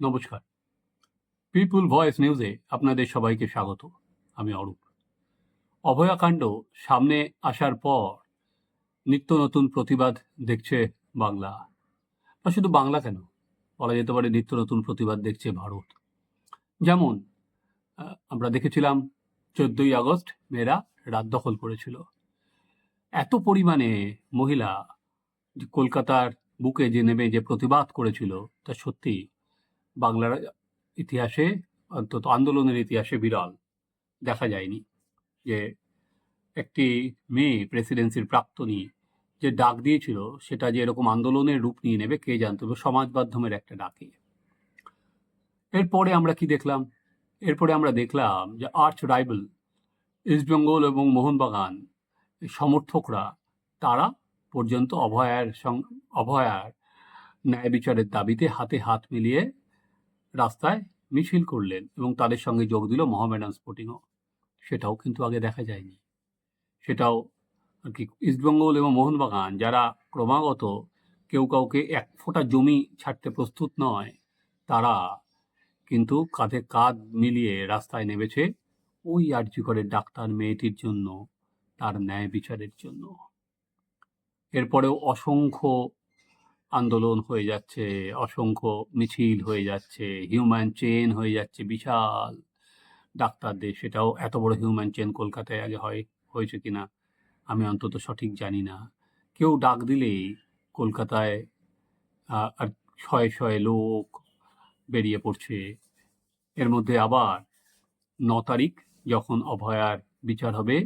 নমস্কার। পিপুল ভয়েস নিউজে আপনাদের সবাইকে স্বাগত। আমি অরূপ। অভয়াকাণ্ড সামনে আসার পর নিত্য নতুন প্রতিবাদ দেখছে বাংলা। বা শুধু বাংলা কেন? বলা যেতে পারে নিত্য নতুন প্রতিবাদ দেখছে ভারত। যেমন আমরা দেখেছিলাম চোদ্দই আগস্ট মেয়েরা রাত দখল করেছিল। এত পরিমাণে মহিলা কলকাতার বুকে যে নেমে যে প্রতিবাদ করেছিল, তা সত্যি বাংলার ইতিহাসে, অন্তত আন্দোলনের ইতিহাসে বিরল। দেখা যায়নি যে একটি মেয়ে প্রেসিডেন্সির প্রাক্তনী যে ডাক দিয়েছিল, সেটা যে এরকম আন্দোলনের রূপ নিয়ে নেবে, কে জানতো সমাজ মাধ্যমের একটা ডাকে। এরপরে আমরা কি দেখলাম? এরপরে আমরা দেখলাম যে আর্চ রাইভেল ইস্টবেঙ্গল এবং মোহনবাগান সমর্থকরা, তারা পর্যন্ত অভয়ার অভয়ার ন্যায় বিচারের দাবিতে হাতে হাত মিলিয়ে রাস্তায় মিছিল করলেন এবং তাদের সঙ্গে যোগ দিল মোহামেডান স্পোর্টিংও। সেটাও কিন্তু আগে দেখা যায়নি। সেটাও আর কি ইস্টবেঙ্গল এবং মোহনবাগান, যারা ক্রমাগত কেউ কাউকে এক ফোঁটা জমি ছাড়তে প্রস্তুত নয়, তারা কিন্তু কাঁধে কাঁধ মিলিয়ে রাস্তায় নেমেছে ওই আর্যিকরের ডাক্তার মেয়েটির জন্য, তার ন্যায় বিচারের জন্য। এরপরেও অসংখ্য আন্দোলন হয়ে যাচ্ছে, অসংখ্য মিছিল হয়ে যাচ্ছে হিউম্যান চেন হয়ে যাচ্ছে, বিশাল ডাক্তারদের। সেটাও এত বড় হিউম্যান চেন কলকাতায় আগে হয়, হয়েছে কিনা আমি অন্তত সঠিক জানি না। কেউ ডাক দিলেই কলকাতায় আর শয়ে শয়ে লোক বেরিয়ে পড়ছে। এর মধ্যে আবার ন তারিখ যখন অভয়ার বিচার হবে,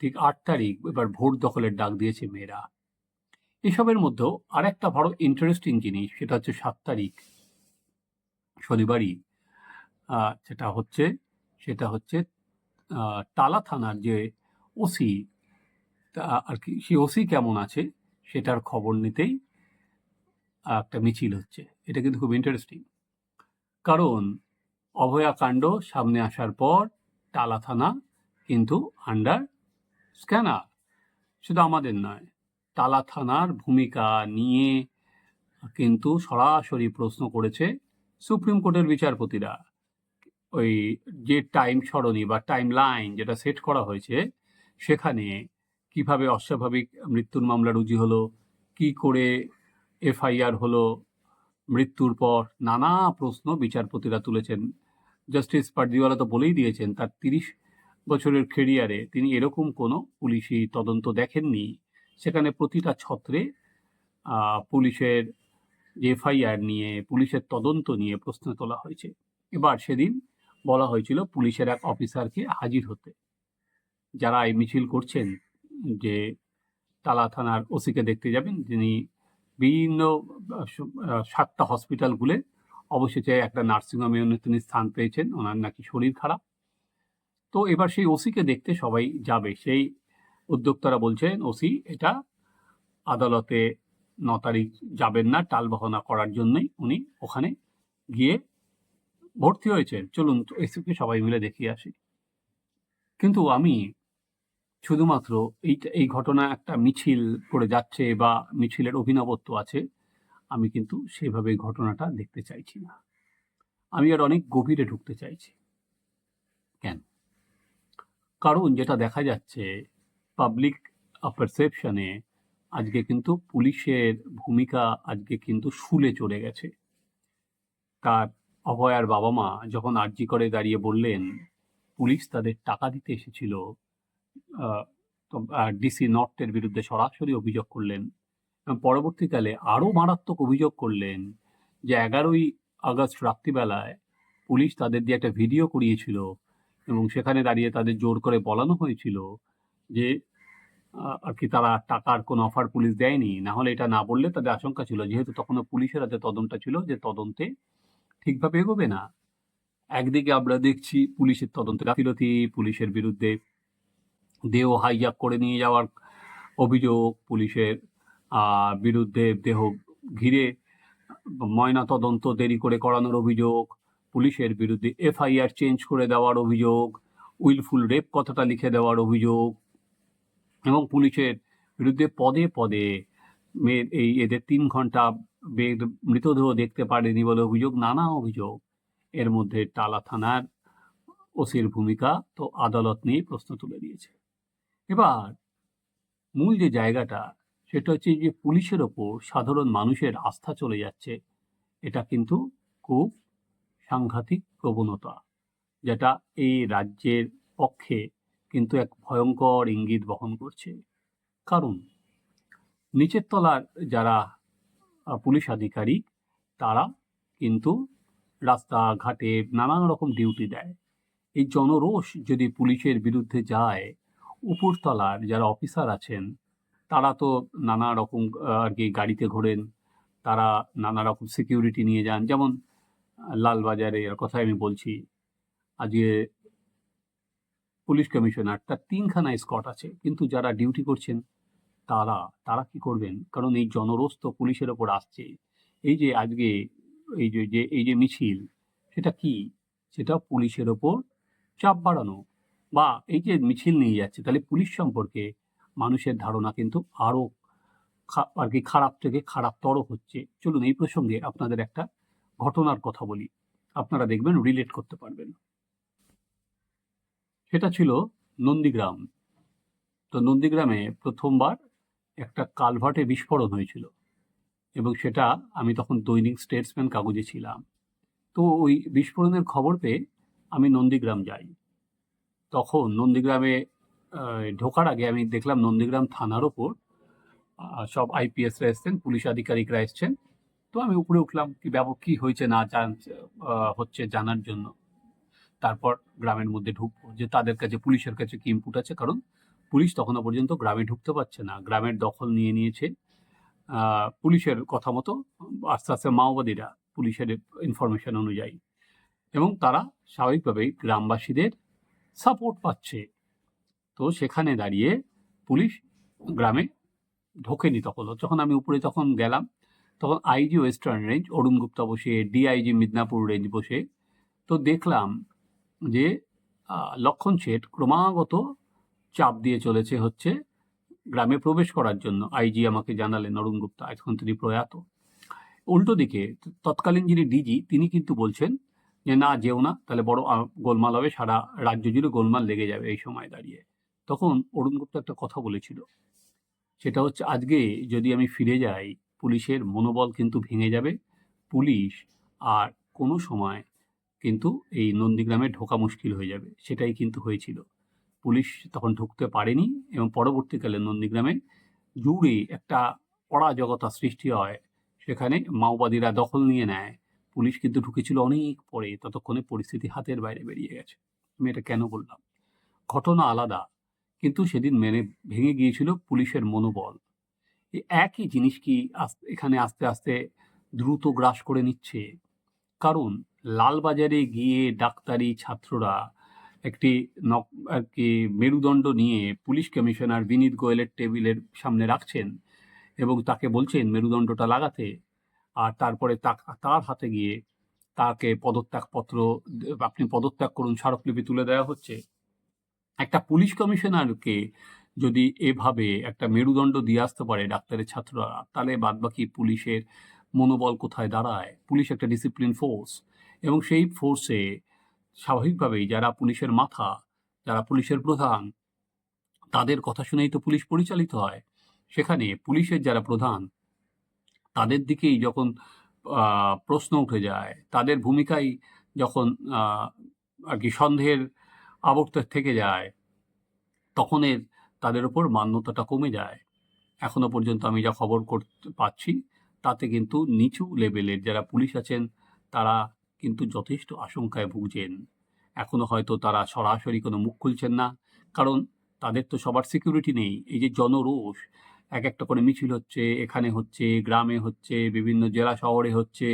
ঠিক আট তারিখ এবার ভোট দখলের ডাক দিয়েছে মেয়েরা। এসবের মধ্যেও আর একটা বড় ইন্টারেস্টিং জিনিস, সেটা হচ্ছে সাত তারিখ, শনিবারই যেটা হচ্ছে, সেটা হচ্ছে টালা থানার যে ওসি আর কি, সেই ওসি কেমন আছে সেটার খবর নিতেই একটা মিছিল হচ্ছে। এটা কিন্তু খুব ইন্টারেস্টিং কারণ অভয়াকাণ্ড সামনে আসার পর টালা থানা কিন্তু আন্ডার স্ক্যানার শুধু আমাদের নয় টালা থানার ভূমিকা নিয়ে কিন্তু সরাসরি প্রশ্ন করেছে সুপ্রিম কোর্টের বিচারপতিরা। ওই যে টাইম সরণি বা টাইম লাইন যেটা সেট করা হয়েছে, সেখানে কীভাবে অস্বাভাবিক মৃত্যুর মামলা রুজু হলো, কি করে এফআইআর হলো, মৃত্যুর পর নানা প্রশ্ন বিচারপতিরা তুলেছেন। জাস্টিস পার্দিওয়ালা তো বলেই দিয়েছেন, তার তিরিশ বছরের কেরিয়ারে তিনি এরকম কোনো পুলিশি তদন্ত দেখেননি। সেখানে প্রতিটা ছত্রে পুলিশের এফআইআর নিয়ে, পুলিশের তদন্ত নিয়ে প্রশ্ন তোলা হয়েছে। এবার সেদিন বলা হয়েছিল পুলিশের এক অফিসারকে হাজির হতে। যারা এই মিছিল করছেন, যে তালা থানার ওসিকে দেখতে যাবেন, যিনি বিভিন্ন সাতটা হসপিটাল ঘুরে অবশেষে একটা নার্সিংহোমে তিনি স্থান পেয়েছেন। ওনার নাকি শরীর খারাপ। তো এবার সেই ওসিকে দেখতে সবাই যাবে। সেই উদ্যোক্তারা বলছেন, ওসি, এটা আদালতে ন তারিখ যাবেন না, টাল বাহনা করার জন্যই উনি ওখানে গিয়ে ভর্তি হয়েছেন। চলুন এসিকে সবাই মিলে দেখিয়ে আসি। কিন্তু আমি শুধুমাত্র এই এই ঘটনা একটা মিছিল করে যাচ্ছে বা মিছিলের অভিনবত্ব আছে, আমি কিন্তু সেভাবে ঘটনাটা দেখতে চাইছি না। আমি আর অনেক গভীরে ঢুকতে চাইছি। কেন? কারণ যেটা দেখা যাচ্ছে পাবলিক পারসেপশনে আজকে কিন্তু পুলিশের ভূমিকা আজকে কিন্তু শুলে চলে গেছে। তার অভয়ার বাবা মা যখন আর্জি করে দাঁড়িয়ে বললেন, পুলিশ তাদের টাকা দিতে এসেছিল ডিসি নর্থের বিরুদ্ধে সরাসরি অভিযোগ করলেন এবং পরবর্তীকালে আরও মারাত্মক অভিযোগ করলেন যে এগারোই আগস্ট রাত্রিবেলায় পুলিশ তাদের দিয়ে একটা ভিডিও করিয়েছিল এবং সেখানে দাঁড়িয়ে তাদের জোর করে বলানো হয়েছিল যে আর কি তারা টাকার কোনো অফার পুলিশ দেয়নি, না হলে এটা না বললে তাদের আশঙ্কা ছিল। যেহেতু তখনও পুলিশের হাতে তদন্ত ছিল যে তদন্তে ঠিকভাবে এগোবে না। একদিকে আমরা দেখছি পুলিশের তদন্তে গাফিলতি, পুলিশের বিরুদ্ধে দেহ হাইজ্যাক করে নিয়ে যাওয়ার অভিযোগ, পুলিশের বিরুদ্ধে দেহ ঘিরে ময়না তদন্ত দেরি করে করানোর অভিযোগ, পুলিশের বিরুদ্ধে এফআইআর চেঞ্জ করে দেওয়ার অভিযোগ উইলফুল রেপ কথাটা লিখে দেওয়ার অভিযোগ এবং পুলিশের বিরুদ্ধে পদে পদে মেয়ের এই এদের তিন ঘণ্টা মৃতদেহ দেখতে পারেনি বলে অভিযোগ, নানা অভিযোগ। এর মধ্যে টালা থানার ওসির ভূমিকা তো আদালত নিয়ে প্রশ্ন তুলে দিয়েছে। এবার মূল যে জায়গাটা, সেটা হচ্ছে যে পুলিশের ওপর সাধারণ মানুষের আস্থা চলে যাচ্ছে। এটা কিন্তু খুব সাংঘাতিক প্রবণতা, যেটা এই রাজ্যের পক্ষে কিন্তু এক ভয়ঙ্কর ইঙ্গিত বহন করছে। কারণ নিচের তলার যারা পুলিশ আধিকারিক, তারা কিন্তু রাস্তাঘাটে নানান রকম ডিউটি দেয়। এই জনরোষ যদি পুলিশের বিরুদ্ধে যায় উপরতলার যারা অফিসার আছেন, তারা তো নানা রকম আর কি গাড়িতে ঘোরেন, তারা নানা রকম সিকিউরিটি নিয়ে যান। যেমন লালবাজারের কথা আমি বলছি, আজকে পুলিশ কমিশনার, তার তিনখানা স্কট আছে, কিন্তু যারা ডিউটি করছেন, তারা তারা কি করবেন? কারণ এই জনরোষ তো পুলিশের ওপর আসছে। এই যে আজকে এই যে যে, এই যে মিছিল, সেটা কি? সেটা পুলিশের ওপর চাপ বাড়ানো। বা এই যে মিছিল নিয়ে যাচ্ছে, তাহলে পুলিশ সম্পর্কে মানুষের ধারণা কিন্তু আরও আর কি খারাপ থেকে খারাপতর হচ্ছে। চলুন এই প্রসঙ্গে আপনাদের একটা ঘটনার কথা বলি। আপনারা দেখবেন রিলেট করতে পারবেন। সেটা ছিল নন্দীগ্রাম। তো নন্দীগ্রামে প্রথমবার একটা কালভার্টে বিস্ফোরণ হয়েছিল এবং সেটা আমি তখন দৈনিক স্টেটসম্যান কাগজে ছিলাম। তো ওই বিস্ফোরণের খবর পেয়ে আমি নন্দীগ্রাম যাই। তখন নন্দীগ্রামে ঢোকার আগে আমি দেখলাম নন্দীগ্রাম থানার ওপর সব আইপিএসরা এসছেন, পুলিশ আধিকারিকরা এসছেন। তো আমি উপরে উঠলাম, কি ব্যাপক কী হয়েছে না হচ্ছে জানার জন্য। তারপর গ্রামের মধ্যে ঢুকবো, যে তাদের কাছে, পুলিশের কাছে কি ইনপুট আছে? কারণ পুলিশ তখনও পর্যন্ত গ্রামে ঢুকতে পারছে না। গ্রামের দখল নিয়ে নিয়েছে পুলিশের কথা মতো আস্তে আস্তে মাওবাদীরা পুলিশের ইনফরমেশন অনুযায়ী। এবং তারা স্বাভাবিকভাবেই গ্রামবাসীদের সাপোর্ট পাচ্ছে। তো সেখানে দাঁড়িয়ে পুলিশ গ্রামে ঢোকেনি তখন। যখন আমি উপরে তখন গেলাম, তখন IG western range Arun Gupta বসে ডিআইজি মিদনাপুর রেঞ্জ বসে, তো দেখলাম যে লক্ষণ শেঠ ক্রমাগত চাপ দিয়ে চলেছে হচ্ছে গ্রামে প্রবেশ করার জন্য। আইজি আমাকে জানালেন অরুণ গুপ্তা, এখন তিনি প্রয়াত। উল্টো দিকে তৎকালীন যিনি ডিজি তিনি কিন্তু বলছেন যে, না, যেও না, তাহলে বড় গোলমাল হবে, সারা রাজ্য জুড়ে গোলমাল লেগে যাবে এই সময় দাঁড়িয়ে। তখন অরুণ গুপ্তা একটা কথা বলেছিল। সেটা হচ্ছে, আজকে যদি আমি ফিরে যাই, পুলিশের মনোবল কিন্তু ভেঙে যাবে। পুলিশ আর কোনো সময় কিন্তু এই নন্দীগ্রামে ঢোকা মুশকিল হয়ে যাবে, সেটাই কিন্তু হয়েছিল। পুলিশ তখন ঢুকতে পারেনি এবং পরবর্তীকালে নন্দীগ্রামে জুড়ে একটা অরাজকতা সৃষ্টি হয়, সেখানে মাওবাদীরা দখল নিয়ে নেয়। পুলিশ কিন্তু ঢুকেছিল অনেক পরে, ততক্ষণে পরিস্থিতি হাতের বাইরে বেরিয়ে গেছে। আমি এটা কেন বললাম? ঘটনা আলাদা, কিন্তু সেদিন মেনে ভেঙে গিয়েছিল পুলিশের মনোবল। একই জিনিস কি এখানে আস্তে আস্তে দ্রুত গ্রাস করে নিচ্ছে? কারণ লালবাজারে গিয়ে ডাক্তারি ছাত্ররা একটি আর কি মেরুদণ্ড নিয়ে পুলিশ কমিশনার বিনীত গোয়েলের টেবিলের সামনে রাখছেন এবং তাকে বলছেন মেরুদণ্ডটা লাগাতে। আর তারপরে তার হাতে গিয়ে তাকে পদত্যাগপত্র, আপনি পদত্যাগ করুন, স্মারকলিপি তুলে দেওয়া হচ্ছে। একটা পুলিশ কমিশনারকে যদি এভাবে একটা মেরুদণ্ড দিয়ে আসতে পারে ডাক্তারের ছাত্ররা, তাহলে বাদবাকি পুলিশের মনোবল কোথায় দাঁড়ায়? পুলিশ একটা ডিসিপ্লিন ফোর্স এবং সেই ফোর্সে স্বাভাবিকভাবেই যারা পুলিশের মাথা, যারা পুলিশের প্রধান, তাদের কথা শুনেই তো পুলিশ পরিচালিত হয়। সেখানে পুলিশের যারা প্রধান, তাদের দিকেই যখন প্রশ্ন উঠে যায়, তাদের ভূমিকাই যখন আর কি সন্দেহের আবর্ত থেকে যায় তখন এর তাদের উপর মান্যতাটা কমে যায়। এখনও পর্যন্ত আমি যা খবর করতে পাচ্ছি, তাতে কিন্তু নিচু লেভেলের যারা পুলিশ আছেন, তারা কিন্তু যথেষ্ট আশঙ্কায় ভুগছেন। এখনও হয়তো তারা সরাসরি কোনো মুখ খুলছেন না, কারণ তাদের তো সবার সিকিউরিটি নেই। এই যে জনরোষ, এক একটা করে মিছিল হচ্ছে, এখানে হচ্ছে, গ্রামে হচ্ছে, বিভিন্ন জেলা শহরে হচ্ছে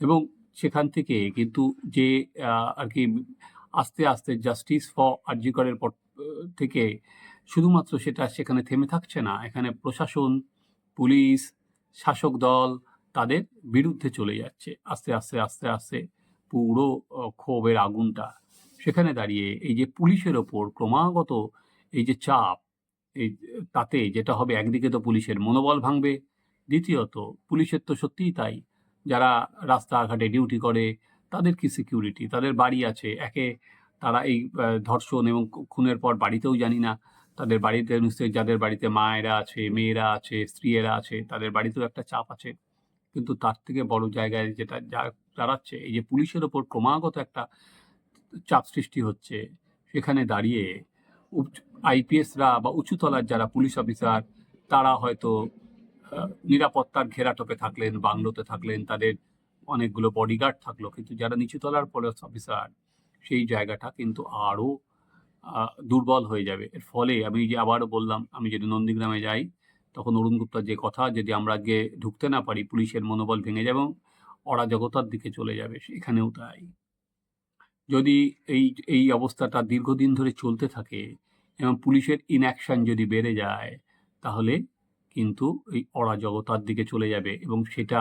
এবং সেখান থেকে কিন্তু যে আর কি আস্তে আস্তে জাস্টিস ফর আর্যিকরের পর থেকে শুধুমাত্র সেটা সেখানে থেমে থাকছে না, এখানে প্রশাসন, পুলিশ, শাসক দল তাদের বিরুদ্ধে চলে যাচ্ছে। আস্তে আস্তে আস্তে আস্তে পুরো ক্ষোভের আগুনটা সেখানে দাঁড়িয়ে এই যে পুলিশের ওপর ক্রমাগত এই যে চাপ, এই তাতে যেটা হবে একদিকে তো পুলিশের মনোবল ভাঙবে, দ্বিতীয়ত পুলিশের তো সত্যিই তাই। যারা রাস্তাঘাটে ডিউটি করে, তাদের কি সিকিউরিটি? তাদের বাড়ি আছে, একে তারা এই ধর্ষণ এবং খুনের পর বাড়িতেও জানি না। তাদের বাড়িতে নিশ্চয়ই যাদের বাড়িতে মায়েরা আছে, মেয়েরা আছে, স্ত্রীয়েরা আছে, তাদের বাড়িতেও একটা চাপ আছে। কিন্তু তার থেকে বড় জায়গায় যেটা যা- দাঁড়াচ্ছে, এই যে পুলিশের ওপর ক্রমাগত একটা চাপ সৃষ্টি হচ্ছে, সেখানে দাঁড়িয়ে আইপিএসরা বা উঁচুতলার যারা পুলিশ অফিসার, তারা হয়তো নিরাপত্তার ঘেরাটোপে থাকলেন, বাংলোতে থাকলেন, তাদের অনেকগুলো বডিগার্ড থাকল, কিন্তু যারা নিচুতলার পুলিশ অফিসার সেই জায়গাটা কিন্তু আরও দুর্বল হয়ে যাবে। এর ফলে আমি যে আবারও বললাম, আমি যদি নন্দীগ্রামে যাই তখন অরুণ গুপ্তার যে কথা যদি আমরা আজকে ঢুকতে না পারি, পুলিশের মনোবল ভেঙে যাবে এবং অরাজকতার দিকে চলে যাবে এখানেও তাই। যদি এই এই অবস্থাটা দীর্ঘদিন ধরে চলতে থাকে এবং পুলিশের ইনঅ্যাকশন যদি বেড়ে যায়, তাহলে কিন্তু এই অরাজকতার দিকে চলে যাবে এবং সেটা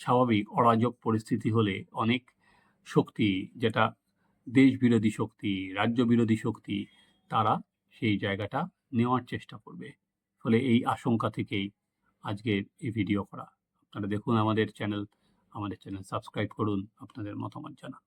স্বাভাবিক। অরাজক পরিস্থিতি হলে অনেক শক্তি, যেটা দেশ বিরোধী শক্তি রাজ্য বিরোধী শক্তি, তারা সেই জায়গাটা নেওয়ার চেষ্টা করবে। ফলে এই আশঙ্কা থেকেই আজকের এই ভিডিও করা। আপনারা দেখুন আমাদের চ্যানেল আমাদের চ্যানেল সাবস্ক্রাইব করুন, আপনাদের মতামত জানান।